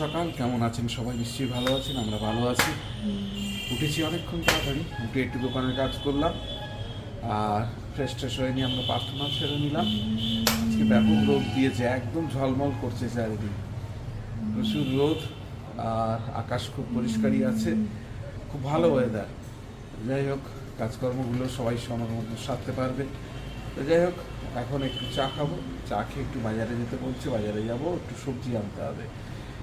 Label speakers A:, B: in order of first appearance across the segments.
A: সকাল, কেমন আছেন সবাই? নিশ্চয়ই ভালো আছেন, আমরা ভালো আছি। উঠেছি অনেকক্ষণ তাড়াতাড়ি, উঠে একটু দোকানের কাজ করলাম, আর ফ্রেশ ট্রেশ হয়ে নিয়ে আমরা প্রার্থনা সেরে নিলাম। আজকে ব্যাপক রোদ দিয়েছে, একদম ঝলমল করছে চারিদিন প্রচুর রোদ, আর আকাশ খুব পরিষ্কারই আছে, খুব ভালো ওয়েদার যাই হোক, কাজকর্মগুলো সবাই সময় মতো সারতে পারবে। তো যাই হোক, এখন একটু চা খাব, চা খেয়ে একটু বাজারে যেতে বলছে, বাজারে যাব, একটু সবজি আনতে হবে।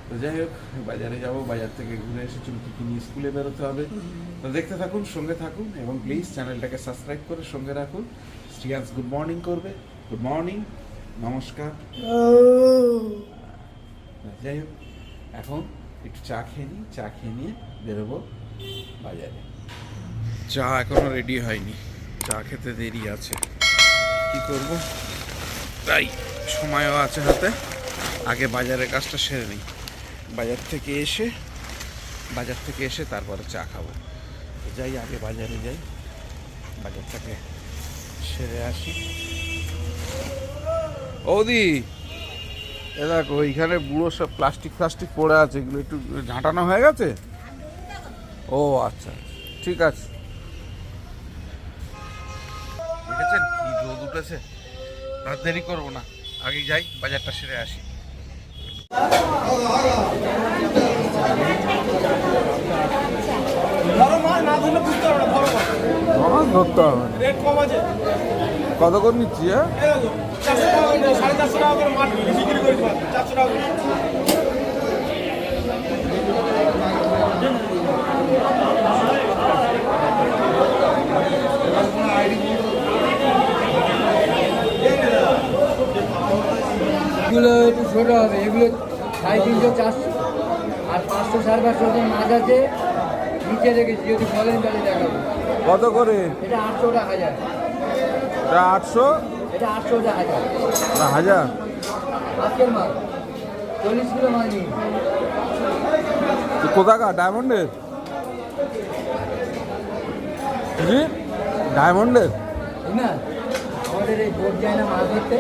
A: তো যাই হোক, বাজারে যাব, বাজার থেকে ঘুরে এসে চুমকি নিয়ে স্কুলে বেরোতে হবে। তো দেখতে থাকুন, সঙ্গে থাকুন, এবং প্লিজ চ্যানেলটাকে সাবস্ক্রাইব করে সঙ্গে রাখুন। শ্রিয়াস গুড মর্নিং করবে। গুড মর্নিং নমস্কার। যাই হোক, এখন একটু চা খেয়ে নিই, চা খেয়ে নিয়ে বেরোবো বাজারে। চা এখনও রেডি হয়নি। চা খেতে দেরি আছে। কি করব? তাই, সময়ও আছে হাতে। আগে বাজারের কাজটা সেরে নিই। বাজার থেকে এসে, বাজার থেকে এসে তারপরে চা খাব। যাই, আগে বাজারে যাই। বাজার থেকে সেরে আসি। ওদি, এ দেখো ওইখানে বুড়ো সব প্লাস্টিক প্লাস্টিক পড়ে আছে, এগুলো একটু ঝাঁটানো হয়ে গেছে? ও আচ্ছা ঠিক আছে। দেখেছেন কি রোদ উঠেছে? আর দেরি করব না। আগে যাই, বাজারটা সেরে আসি। ধরতে হবে কত করে নিচ্ছি হ্যাঁ?
B: এগুলো একটু ছোটো হবে এগুলো সাড়ে তিনশো চারশো আর পাঁচশো সাড়ে পাঁচশো মাছ আছে। নিচে রেখেছি যদি বলেন তাহলে দেখাবো।
A: কত করে?
B: এটা আটশোটা হাজার।
A: এটা আটশো?
B: এটা আটশোটা হাজার।
A: না হাজার?
B: আজকের মাছ। চল্লিশ কিলো মাছ নিয়ে।
A: তো কোথাকার? ডায়মন্ডের? জি ডায়মন্ডের?
B: না আমাদের এই বোট যায় না মাছ ধরতে।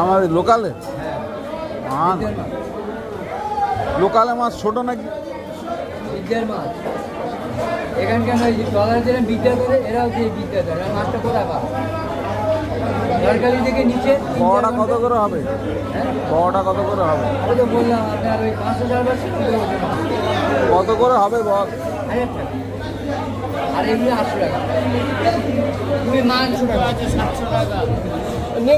A: আমাদের লোকালে
B: হ্যাঁ
A: মাছ
B: বিদ্যার মাছ
A: লোকালে মাছ ছোট নাকি?
B: বিদ্যার মাছ। এখানকার ট্রলার বিদ্যা এরাও বিদ্যা মাছটা কোথায় পাবে? সরকারি থেকে নিচে
A: বড়টা কত করে হবে?
B: হ্যাঁ?
A: বড়টা কত করে হবে?
B: ওই তো বললাম আপনার ওই পাঁচশো।
A: কত করে হবে বল?
B: হাজার টাকা। আর এগুলো আটশো টাকা। তুমি মাছ আছে সাতশো টাকা।
C: না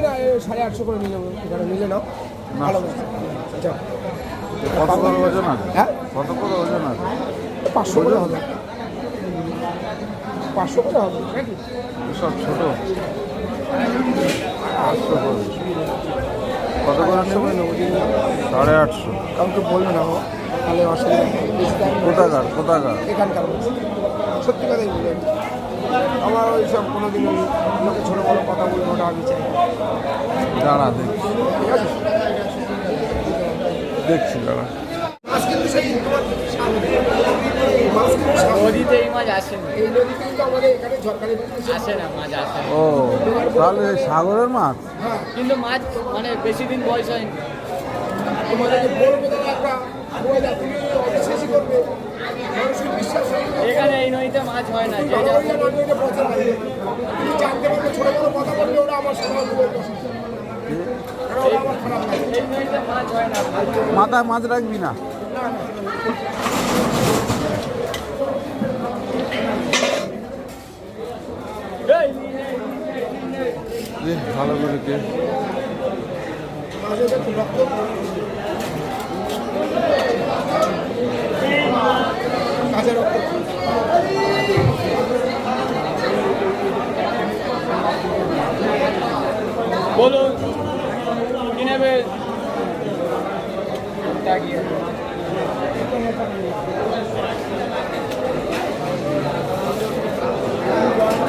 C: সাড়ে আটশো করে নিয়ে যাব। এখানে নিলে নাও। ভালো মাছ
A: কত করে ওজন আছে?
C: হ্যাঁ?
A: কত করে ওজন আছে?
C: পাঁচশো করে হবে। পাঁচশো করে হবে
A: সব ছোট? আটশো করে। কত করে
C: করে নেব
A: সাড়ে আটশো।
C: কাউকে বলবে না তাহলে অসুবিধা।
A: কোথাকার কোথাকার?
C: এখানকার সত্যি কথাই বলি আমার ওই সব কোনোদিন লোকে ছোটো বড়ো কথা বলব ওটা আমি চাই
A: দাঁড়া দেখছি।
C: ঠিক আছে?
A: দেখছি দাঁড়া। ও তাহলে সাগরের মাছ?
B: কিন্তু মাছ মানে বেশি দিন বয়স হয়নি। এখানে এই নদীতে মাছ হয় না যে
C: জানতে পারবে ছোটো কথা বললে ওরা আমার
A: মাথায় মাছ রাখবি না। ভালো করে কে।
B: বলুন। কি নেবে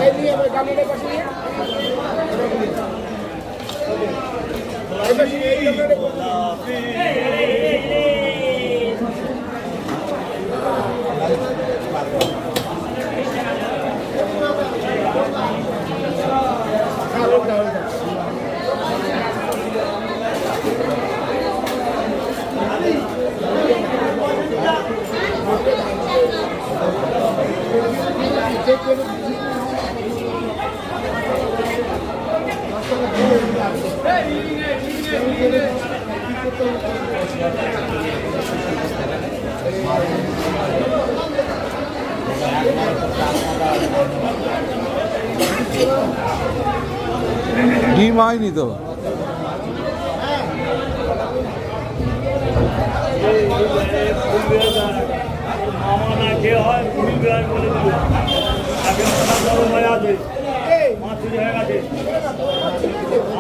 C: এই নিয়ে আমার গামলাটা পাশে নিয়ে এই পাশে নিয়ে, এই গামলাটা পাশে নিয়ে। হ্যাঁ, ওটা, ওটা।
A: ডিম হয়নি তো
D: মামা যে হয় কুড়ি গ্রাম বলে দিল তাকে মাথা বড় হয়ে আছে মাছ চুরি হয়ে গেছে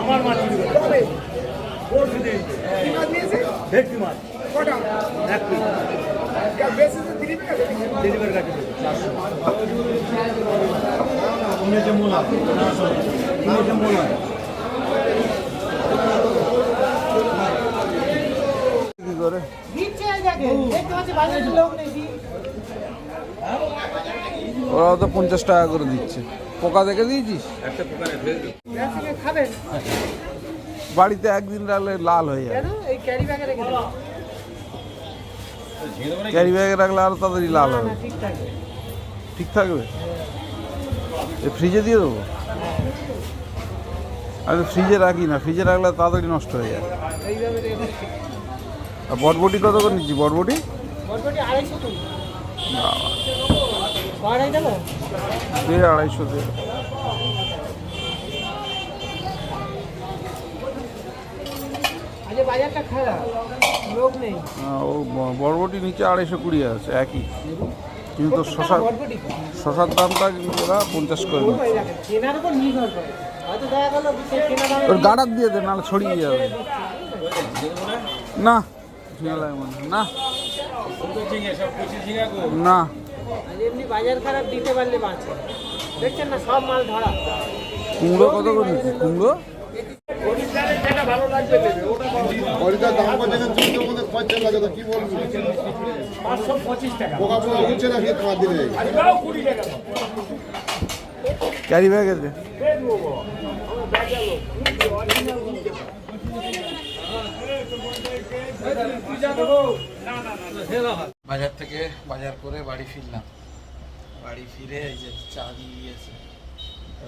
D: আমার মাছ চুরি গেছে পরশু দিন
C: কি মাছ নিয়েছে
D: ভেটকি মাছ।
C: কটা?
D: এক পিস
C: বেশি তো কাছে
D: কাছে চারশো।
A: করে ওরাও তো পঞ্চাশ টাকা করে দিচ্ছে। পোকা দেখে দিয়েছিস?
E: ব্যবসাকে খাবেন?
A: বাড়িতে একদিন রাখলে লাল হয়ে যাবে
E: ক্যারি ব্যাগে
A: রাখলে আরও তাড়াতাড়ি লাল হবে।
E: ঠিক
A: থাকবে। ফ্রিজে দিয়ে দেবো? আমি ফ্রিজে রাখি না ফ্রিজে রাখলে তাড়াতাড়ি নষ্ট হয়ে যায়। আর বটবটি কত করে নিচ্ছি? বটবটি?
E: আড়াইশো দেবো?
A: আড়াইশো ও ব- বরবটি নিচে আড়াইশো কুড়ি আছে একই। কিন্তু শশা শশার দামটা কিন্তু ওরা পঞ্চাশ করে ওর গাডার দিয়ে দে নাহলে ছড়িয়ে যাবে। না না। না। না
E: এমনি বাজার খারাপ দিতে পারলে বাঁচে। দেখছেন না সব মাল ধরা।
A: কুমড়ো কত করে কুমড়ো?
C: হরিদার দাম করছে চোদ্দ মধ্যে খরচা লাগে তো কি বলবি
D: পাঁচশো পঁচিশ টাকা
C: পোকা পোকা উঠছে না কি তোমার
A: ক্যারি ব্যাগে দে বাজার থেকে বাজার করে বাড়ি ফিরলাম। বাড়ি ফিরে এই যে চা দিয়ে দিয়েছে।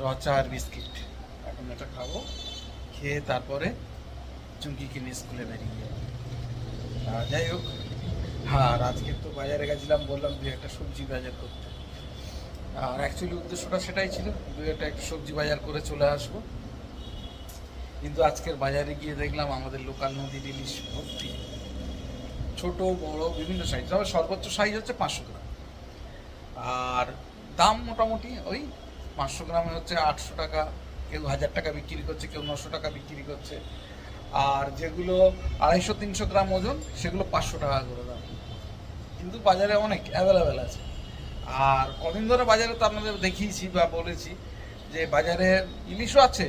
A: রচা আর বিস্কিট। এখন এটা খাব খেয়ে তারপরে চুমকি কিনে স্কুলে বেরিয়ে যাই হোক আর আজকে তো বাজারে গেছিলাম বললাম দু একটা সবজি বাজার করতে আর অ্যাকচুয়ালি উদ্দেশ্যটা সেটাই ছিল দু একটা একটু সবজি বাজার করে চলে আসব কিন্তু আজকের বাজারে গিয়ে দেখলাম আমাদের লোকাল নদীর ইলিশ ভর্তি ছোট বড় বিভিন্ন সাইজ তবে সর্বোচ্চ সাইজ হচ্ছে পাঁচশো গ্রাম আর দাম মোটামুটি ওই পাঁচশো গ্রামে হচ্ছে আটশো টাকা কেউ হাজার টাকা বিক্রি করছে কেউ নশো টাকা বিক্রি করছে আর যেগুলো আড়াইশো, তিনশো গ্রাম ওজন, সেগুলো পাঁচশো টাকা করে দাম। কিন্তু বাজারে অনেক অ্যাভেলেবেল আছে। আর কদিন ধরে বাজারে তো আপনাদের দেখিয়েছি বা বলেছি যে বাজারে ইলিশও আছে,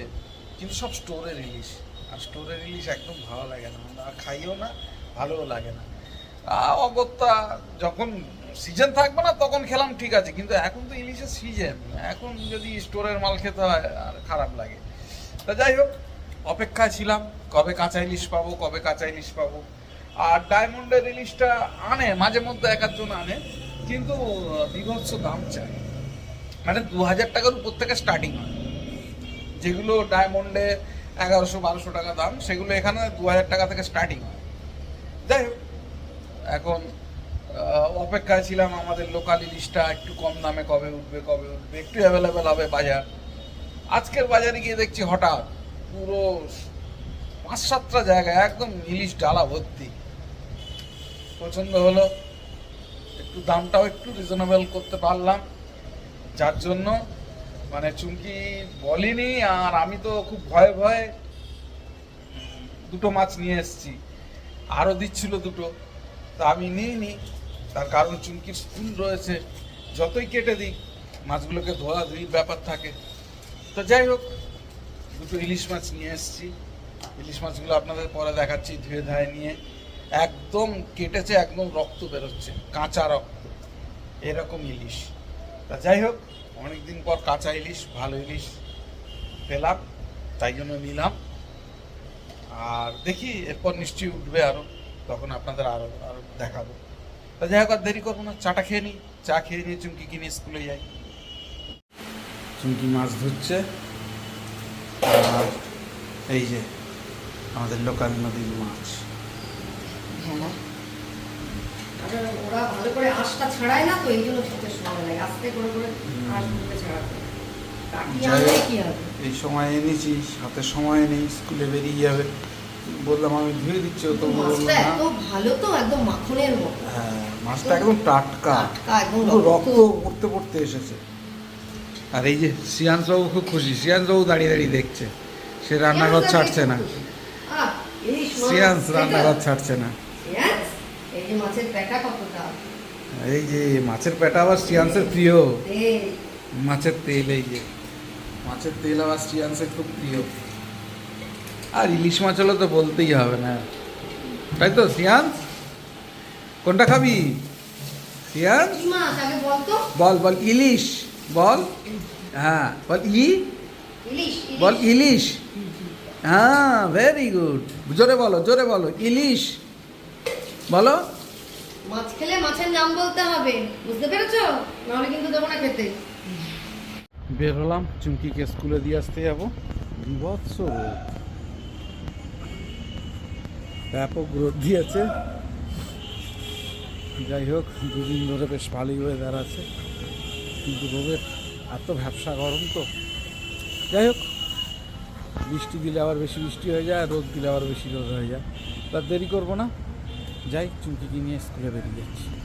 A: কিন্তু সব স্টোরের ইলিশ। আর স্টোরের ইলিশ একদম ভালো লাগে না। আমরা খাইও না, ভালোও লাগে না। অগত্যা যখন সিজন থাকবে না, তখন খেলাম, ঠিক আছে। কিন্তু এখন তো ইলিশের সিজন এখন যদি স্টোরের মাল খেতে হয়, আর খারাপ লাগে। তা যাই হোক অপেক্ষায় ছিলাম, কবে কাঁচা ইলিশ পাবো, কবে কাঁচা ইলিশ পাবো। আর ডায়মন্ডের ইলিশটা আনে, মাঝে মধ্যে এক আধজন আনে, কিন্তু বিভৎস দাম চায়। মানে দু হাজার টাকার উপর থেকে স্টার্টিং হয়। যেগুলো ডায়মন্ডে এগারোশো, বারোশো টাকা দাম, সেগুলো এখানে দু হাজার টাকা থেকে স্টার্টিং হয়। যাই হোক, এখন অপেক্ষায় ছিলাম আমাদের লোকাল ইলিশটা একটু কম দামে কবে উঠবে কবে উঠবে, একটু অ্যাভেলেবেল হবে বাজার। আজকের বাজারে গিয়ে দেখছি হঠাৎ পুরো পাঁচ সাতটা জায়গায় একদম ইলিশ ডালা ভর্তি। পছন্দ হলো, একটু দামটাও একটু রিজনেবল করতে পারলাম। যার জন্য মানে চুমকি বলিনি, আর আমি তো খুব ভয়ে ভয়ে দুটো মাছ নিয়ে এসেছি। আরও দিচ্ছিল দুটো, তা আমি নিইনি। তার কারণ চুমকির স্কুল রয়েছে। যতই কেটে দিই মাছগুলোকে ধোয়া ধুইর ব্যাপার থাকে। তো যাই হোক দুটো ইলিশ মাছ নিয়ে এসেছি। ইলিশ মাছগুলো আপনাদের পরে দেখাচ্ছি, ধুয়ে ধায়ে নিয়ে। একদম কেটেছে, একদম রক্ত বেরোচ্ছে, কাঁচা রক্ত। এরকম ইলিশ। তা যাই হোক, অনেকদিন পর কাঁচা ইলিশ, ভালো ইলিশ পেলাম, তাই জন্য নিলাম। আর দেখি, এরপর নিশ্চয়ই উঠবে আরও তখন আপনাদের আরও আরও দেখাবো। তা যাই হোক, আর দেরি করব না, চাটা খেয়ে নিই। চা খেয়ে নিয়ে চুমকি কিনে স্কুলে যাই। চুমকি মাছ ধরছে। আর এই যে আমাদের লোকাল নদীর মাছ।
F: হ্যাঁ। আচ্ছা, ওরা ভালো করে আঁশটা ছাড়ায় না তো? এই জন্য খেতে সময় লাগে। আস্তে করে করে আঁশগুলোকে ছাড়াতে
A: যাই হোক, এই সময় এনেছি হাতে সময় নেই স্কুলে বেরিয়ে যাবে। বললাম আমি ধুয়ে দিচ্ছি তো
F: মাছটা এত ভালো তো একদম মাখনের মতো।
A: হ্যাঁ মাছটা একদম টাটকা।
F: টাটকা, একদম রক্ত।
A: রক্ত পড়তে পড়তে এসেছে। আর এই যে শ্রিয়াংশ বাবু খুব খুশি শ্রিয়াংশ বাবু দাঁড়িয়ে দাঁড়িয়ে দেখছে। সে রান্নাঘর ছাড়ছে না।
F: এটা-
A: রান্নাঘর ছাড়ছে না।
F: এই যে মাছের পেটা
A: আবার শ্রিয়াংশের প্রিয়। মাছের তেল এই যে। মাছের তেল আবার শ্রিয়াংশের খুব প্রিয়। আর ইলিশ মাছ হলে তো বলতেই হবে না। তাই তো শ্রিয়াংশ কোনটা খাবি?
F: বলতো
A: বল বল ইলিশ। বল। হ্যাঁ বল ই। বল
F: ইলিশ।
A: হ্যাঁ ভেরি গুড জোরে বলো জোরে বলো ইলিশ। বলো।
F: মাছ খেলে মাছের নাম বলতে হবে বুঝতে পেরেছ? নাহলে কিন্তু দেবো না খেতে।
A: বের হলাম চুমকিকে স্কুলে দিয়ে আসতে যাব। বিভৎস ব্যাপক রোদ দিয়েছে। যাই হোক দুদিন ধরে বেশ ভালোই ওয়েদার আছে। কিন্তু রোদের এত ভ্যাবসা গরম তো। যাই হোক, বৃষ্টি দিলে আবার বেশি বৃষ্টি হয়ে যায় রোদ দিলে আবার বেশি রোদ হয়ে যায়। তার দেরি করব না। যাই, চুমকি নিয়ে স্কুলে বেরিয়ে যাচ্ছি।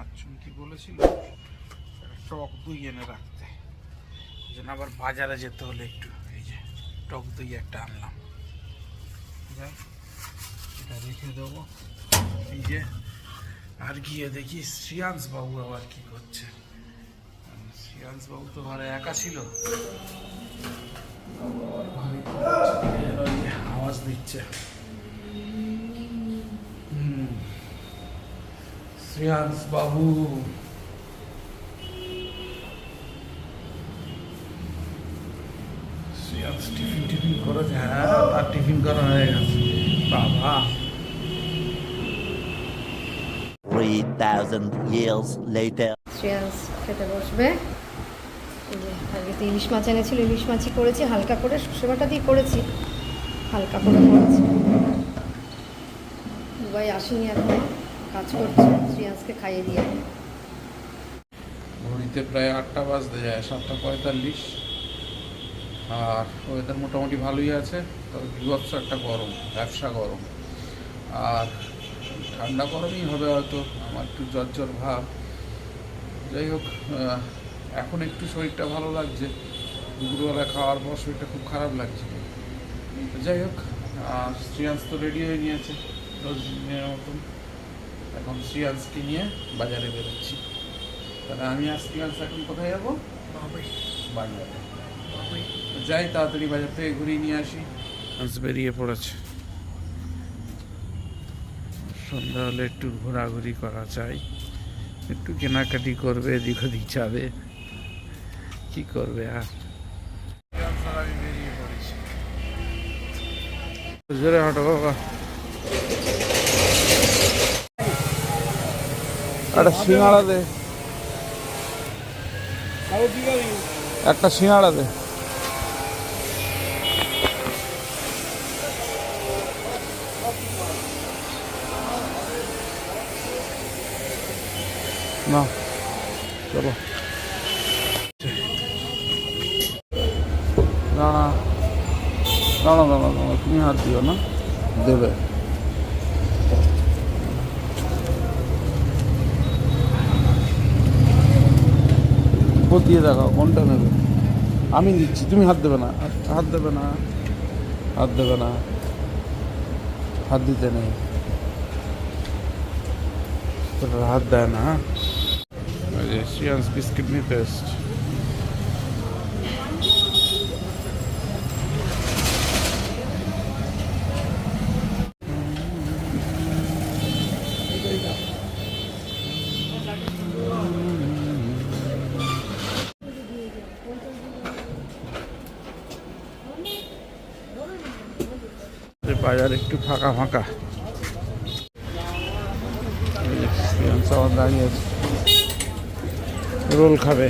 A: আর চুমকি বলেছিল, টক দই এনে রাখতে। জন্য আবার বাজারে যেতে হলে একটু। এই যে টক দই একটা আনলাম। যাই, এটা রেখে দেবো। এই যে, আর গিয়ে দেখি শ্রিয়াংশ বাবু আবার কি করছে। শ্রিয়াংশ বাবু তো ঘরে একা ছিল। আওয়াজ দিচ্ছে। শ্রেয়াংশ বাবু শ্রেয়াংশ টিফিন টিফিন করেছে হ্যাঁ তার টিফিন করা হয়ে গেছে বাবা
G: 3,000 years later.
F: শ্রেয়াংস খেতে বসবে। আজকে তো ইলিশ মাছ এনেছিল ইলিশ মাছই করেছি হালকা করে সর্ষে বাটা দিয়ে করেছি। হালকা করে করেছি। দুবাই আসেনি এখন। কাজ করছে শ্রেয়াংসকে খাইয়ে দিয়ে।
A: ঘড়িতে প্রায় আটটা বাজতে যায়, সাতটা পঁয়তাল্লিশ। আর ওয়েদার মোটামুটি ভালোই আছে, তবে বিভৎস একটা গরম, ব্যবসা গরম। আর ঠান্ডা গরমই হবে হয়তো, আমার একটু জ্বর জ্বর ভাব। যাই হোক এখন একটু শরীরটা ভালো লাগছে, দুপুরবেলা খাওয়ার পর শরীরটা খুব খারাপ লাগছে। যাই হোক শ্রিয়াংশ তো রেডি হয়ে নিয়েছে, রোজ দিনের মতন। এখন শ্রিয়াংশকে নিয়ে বাজারে বেরোচ্ছি। তাহলে আমি আর শ্রিয়াংশ এখন কোথায় যাব? বাজারে যাই তাড়াতাড়ি বাজার থেকে ঘুরিয়ে নিয়ে আসি। বেরিয়ে পড়েছে। সন্ধ্যা হলে একটু ঘোরাঘুরি করা চাই একটু কেনাকাটি করবে এদিক ওদিক যাবে। কি করবে আর? বেরিয়ে পড়েছি। জোরে হাঁটো বাবা। একটা সিঙ্গাড়া দে। একটা সিঙ্গাড়া দে। না, চলো। না না। না না না তুমি হাত দিও না। দেবে। ও দিয়ে দেখাও কোনটা নেবে। আমি নিচ্ছি তুমি হাত দেবে না। হাত- দেবে না, হাত দেবে না। হাত দিতে নেই। হাত দেয় না বিস্কিট নিতে এসছে এই বাজার একটু ফাঁকা ফাঁকা। দাঁড়িয়ে আছে। রোল খাবে।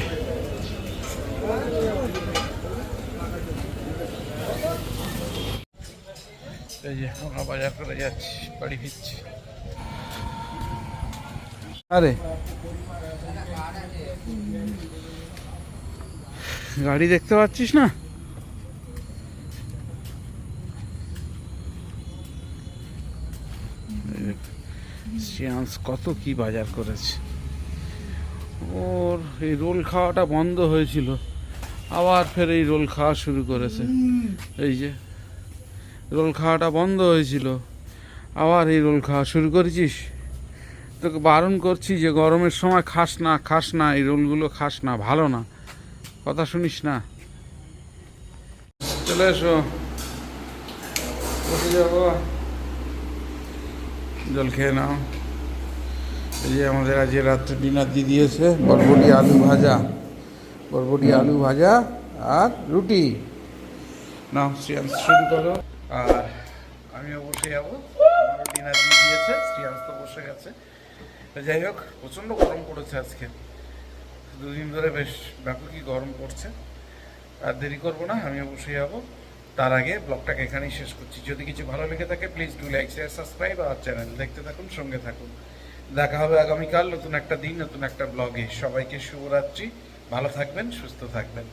A: এই যে আমরা বাজার করে বাড়ি ফিরছি। আরে। গাড়ি দেখতে পাচ্ছিস না? শ্রেয়াংশ কত কি বাজার করেছে। ওর এই রোল খাওয়াটা বন্ধ হয়েছিল, আবার ফের এই রোল খাওয়া শুরু করেছে। এই যে, রোল খাওয়াটা বন্ধ হয়েছিল, আবার এই রোল খাওয়া শুরু করেছিস? তোকে বারণ করছি যে গরমের সময় খাস না খাস না, এই রোলগুলো খাস না, ভালো না। কথা শুনিস না? চলে এসো। বসে যাব জল খেয়ে নাও। এই যে আমাদের আজকে রাত্রে ডিনার দিয়ে দিয়েছে, বরবটি আলু ভাজা, বরবটি আলু ভাজা আর রুটি। নাও, শ্রিয়াংশ শুরু করো। আর আমিও বসে যাব। আমারও ডিনার দিয়ে দিয়েছে, শ্রিয়াংশ তো বসে গেছে। যাই হোক, প্রচণ্ড গরম পড়েছে আজকে। দুদিন ধরে বেশ ব্যাপকই গরম পড়ছে। আর দেরি করব না আমিও বসে যাব। তার আগে ব্লগটাকে এখানেই শেষ করছি। যদি কিছু ভালো লেগে থাকে please do like share subscribe R channel দেখতে থাকুন, সঙ্গে থাকুন। দেখা হবে আগামীকাল নতুন একটা দিন, নতুন একটা ব্লগে। সবাইকে শুভরাত্রি। ভালো থাকবেন, সুস্থ থাকবেন।